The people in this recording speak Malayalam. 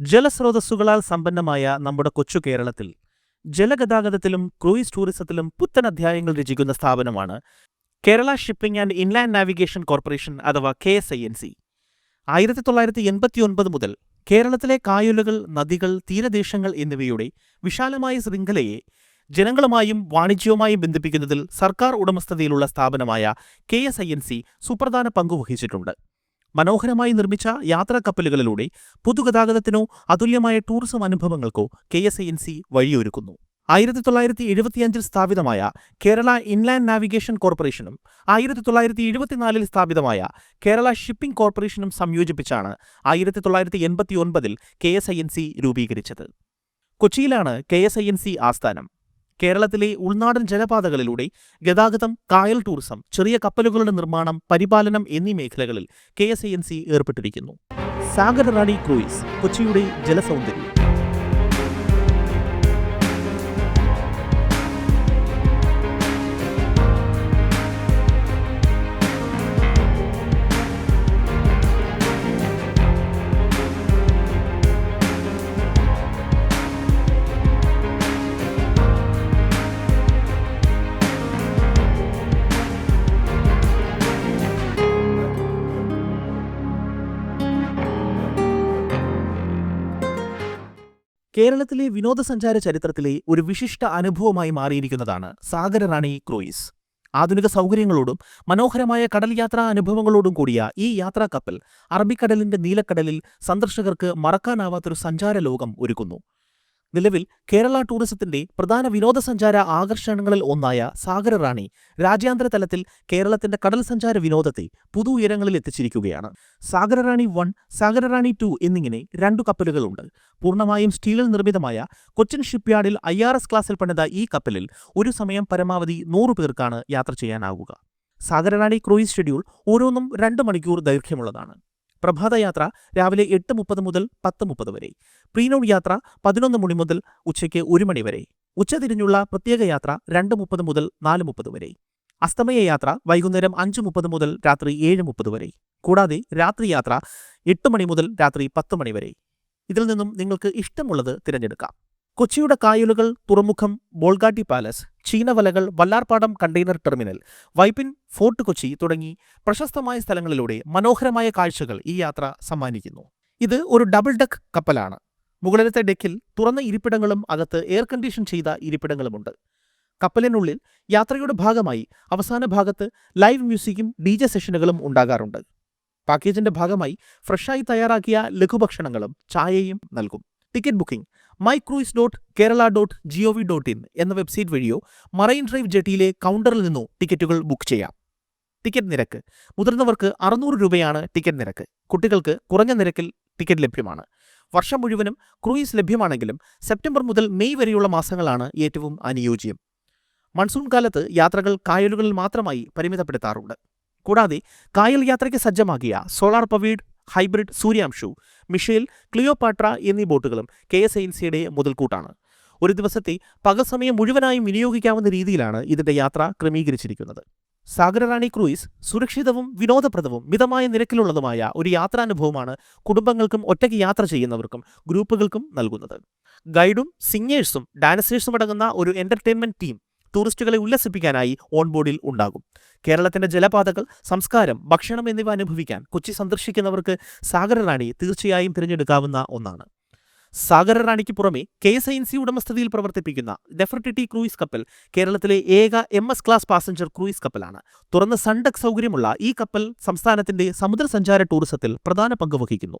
ജലസ്രോതസ്സുകളാൽ സമ്പന്നമായ നമ്മുടെ കൊച്ചു കേരളത്തിൽ ജലഗതാഗതത്തിലും ക്രൂയിസ് ടൂറിസത്തിലും പുത്തൻ അധ്യായങ്ങൾ രചിക്കുന്ന സ്ഥാപനമാണ് Kerala shipping and inland navigation corporation അഥവാ K S I N C. ആയിരത്തി തൊള്ളായിരത്തി എൺപത്തി ഒൻപത് മുതൽ കേരളത്തിലെ കായലുകൾ നദികൾ തീരദേശങ്ങൾ എന്നിവയുടെ വിശാലമായ ശൃംഖലയെ ജനങ്ങളുമായും വാണിജ്യവുമായും ബന്ധിപ്പിക്കുന്നതിൽ സർക്കാർ ഉടമസ്ഥതയിലുള്ള സ്ഥാപനമായ K S I N C സുപ്രധാന പങ്കുവഹിച്ചിട്ടുണ്ട് മനോഹരമായി നിർമ്മിച്ച യാത്രാ കപ്പലുകളിലൂടെ പൊതുഗതാഗതത്തിനോ അതുല്യമായ tourism അനുഭവങ്ങൾക്കോ K S I N C വഴിയൊരുക്കുന്നു. ആയിരത്തി തൊള്ളായിരത്തി എഴുപത്തിയഞ്ചിൽ സ്ഥാപിതമായ കേരള ഇൻലാൻഡ് നാവിഗേഷൻ കോർപ്പറേഷനും ആയിരത്തി തൊള്ളായിരത്തി എഴുപത്തിനാലിൽ സ്ഥാപിതമായ കേരള ഷിപ്പിംഗ് കോർപ്പറേഷനും സംയോജിപ്പിച്ചാണ് ആയിരത്തി തൊള്ളായിരത്തി എൺപത്തി ഒൻപതിൽ K S I N C രൂപീകരിച്ചത്. കൊച്ചിയിലാണ് K S I N C ആസ്ഥാനം. കേരളത്തിലെ ഉൾനാടൻ ജലപാതകളിലൂടെ ഗതാഗതം കായൽ ടൂറിസം ചെറിയ കപ്പലുകളുടെ നിർമ്മാണം പരിപാലനം എന്നീ മേഖലകളിൽ കെ ഏർപ്പെട്ടിരിക്കുന്നു. സാഗർ റാണി ക്രൂയിസ് കൊച്ചിയുടെ ജലസൗന്ദര്യം. കേരളത്തിലെ വിനോദസഞ്ചാര ചരിത്രത്തിലെ ഒരു വിശിഷ്ട അനുഭവമായി മാറിയിരിക്കുന്നതാണ് സാഗര റാണി ക്രൂയിസ്. ആധുനിക സൗകര്യങ്ങളോടും മനോഹരമായ കടൽ യാത്രാ അനുഭവങ്ങളോടും കൂടിയ ഈ യാത്രാ കപ്പൽ അറബിക്കടലിന്റെ നീലക്കടലിൽ സന്ദർശകർക്ക് മറക്കാനാവാത്തൊരു സഞ്ചാര ലോകം ഒരുക്കുന്നു. നിലവിൽ കേരള ടൂറിസത്തിന്റെ പ്രധാന വിനോദസഞ്ചാര ആകർഷണങ്ങളിൽ ഒന്നായ സാഗര റാണി രാജ്യാന്തര തലത്തിൽ കേരളത്തിന്റെ കടൽ സഞ്ചാര വിനോദത്തെ പുതു ഉയരങ്ങളിൽ എത്തിച്ചിരിക്കുകയാണ്. സാഗര റാണി വൺ സാഗര റാണി ടു എന്നിങ്ങനെ രണ്ടു കപ്പലുകളുണ്ട്. പൂർണമായും സ്റ്റീലിൽ നിർമ്മിതമായ കൊച്ചിൻ ഷിപ്പ്യാർഡിൽ ഐ ആർ എസ് ക്ലാസ്സിൽ പണിത ഈ കപ്പലിൽ ഒരു സമയം പരമാവധി നൂറു പേർക്കാണ് യാത്ര ചെയ്യാനാവുക. സാഗരറാണി ക്രൂയിസ് ഷെഡ്യൂൾ ഓരോന്നും രണ്ട് മണിക്കൂർ ദൈർഘ്യമുള്ളതാണ്. പ്രഭാതയാത്ര രാവിലെ എട്ട് മുപ്പത് മുതൽ പത്ത് മുപ്പത് വരെ. പ്രീനോൺ യാത്ര പതിനൊന്ന് മണി മുതൽ ഉച്ചയ്ക്ക് ഒരു മണി വരെ. ഉച്ചതിരിഞ്ഞുള്ള പ്രത്യേക യാത്ര രണ്ട് മുപ്പത് മുതൽ നാല് മുപ്പത് വരെ. അസ്തമയ യാത്ര വൈകുന്നേരം അഞ്ച് മുപ്പത് മുതൽ രാത്രി ഏഴ് മുപ്പത് വരെ. കൂടാതെ രാത്രി യാത്ര എട്ട് മണി മുതൽ രാത്രി പത്ത് മണി വരെ. ഇതിൽ നിന്നും നിങ്ങൾക്ക് ഇഷ്ടമുള്ളത് തിരഞ്ഞെടുക്കാം. കൊച്ചിയുടെ കായലുകൾ തുറമുഖം Bolgatty palace ചീനവലകൾ Vallarpadam container terminal Vypin fort Kochi തുടങ്ങി പ്രശസ്തമായ സ്ഥലങ്ങളിലൂടെ മനോഹരമായ കാഴ്ചകൾ ഈ യാത്ര സമ്മാനിക്കുന്നു. ഇത് ഒരു ഡബിൾ ഡെക്ക് കപ്പലാണ്. മുകളിലത്തെ ഡെക്കിൽ തുറന്ന ഇരിപ്പിടങ്ങളും അകത്ത് എയർ കണ്ടീഷൻ ചെയ്ത ഇരിപ്പിടങ്ങളുമുണ്ട്. കപ്പലിനുള്ളിൽ യാത്രയുടെ ഭാഗമായി അവസാന ഭാഗത്ത് ലൈവ് മ്യൂസിക്കും ഡി ജെ സെഷനുകളും ഉണ്ടാകാറുണ്ട്. പാക്കേജിന്റെ ഭാഗമായി ഫ്രഷായി തയ്യാറാക്കിയ ലഘുഭക്ഷണങ്ങളും ചായയും നൽകും. Ticket booking my cruise dot Kerala dot G O V dot in എന്ന വെബ്സൈറ്റ് വഴിയോ മറൈൻ ഡ്രൈവ് ജെട്ടിയിലെ കൗണ്ടറിൽ നിന്നോ ടിക്കറ്റുകൾ ബുക്ക് ചെയ്യാം. ടിക്കറ്റ് നിരക്ക്. മുതിർന്നവർക്ക് അറുന്നൂറ് രൂപയാണ് ടിക്കറ്റ് നിരക്ക്. കുട്ടികൾക്ക് കുറഞ്ഞ നിരക്കിൽ ടിക്കറ്റ് ലഭ്യമാണ്. വർഷം മുഴുവനും ക്രൂയിസ് ലഭ്യമാണെങ്കിലും സെപ്റ്റംബർ മുതൽ മെയ് വരെയുള്ള മാസങ്ങളാണ് ഏറ്റവും അനുയോജ്യം. മൺസൂൺ കാലത്ത് യാത്രകൾ കായലുകളിൽ മാത്രമായി പരിമിതപ്പെടുത്താറുണ്ട്. കൂടാതെ കായൽ യാത്രയ്ക്ക് സജ്ജമാക്കിയ solar powered hybrid Suryamshu Michelle Cleopatra എന്നീ ബോട്ടുകളും കെ എസ് എൻ സിയുടെ മുതൽക്കൂട്ടാണ്. ഒരു ദിവസത്തെ പകൽ സമയം മുഴുവനായും വിനിയോഗിക്കാവുന്ന രീതിയിലാണ് ഇതിന്റെ യാത്ര ക്രമീകരിച്ചിരിക്കുന്നത്. സാഗരറാണി ക്രൂയിസ് സുരക്ഷിതവും വിനോദപ്രദവും മിതമായ നിരക്കിലുള്ളതുമായ ഒരു യാത്രാനുഭവമാണ് കുടുംബങ്ങൾക്കും ഒറ്റയ്ക്ക് യാത്ര ചെയ്യുന്നവർക്കും ഗ്രൂപ്പുകൾക്കും നൽകുന്നത്. ഗൈഡും സിംഗേഴ്സും ഡാൻസേഴ്സും അടങ്ങുന്ന ഒരു എന്റർടൈൻമെന്റ് ടീം ടൂറിസ്റ്റുകളെ ഉല്ലസിപ്പിക്കാനായി ഓൺബോർഡിൽ ഉണ്ടാകും. കേരളത്തിന്റെ ജലപാതകൾ സംസ്കാരം ഭക്ഷണം എന്നിവ അനുഭവിക്കാൻ കൊച്ചി സന്ദർശിക്കുന്നവർക്ക് സാഗരറാണി തീർച്ചയായും തിരഞ്ഞെടുക്കാവുന്ന ഒന്നാണ്. സാഗരറാണിക്ക് പുറമെ K S I N C ഉടമസ്ഥതയിൽ പ്രവർത്തിപ്പിക്കുന്ന നെഫർട്ടിറ്റി ക്രൂയിസ് കപ്പൽ കേരളത്തിലെ ഏക M S class passenger cruise കപ്പലാണ്. തുറന്ന സൺഡക് സൗകര്യമുള്ള ഈ കപ്പൽ സംസ്ഥാനത്തിന്റെ സമുദ്രസഞ്ചാര ടൂറിസത്തിൽ പ്രധാന പങ്ക് വഹിക്കുന്നു.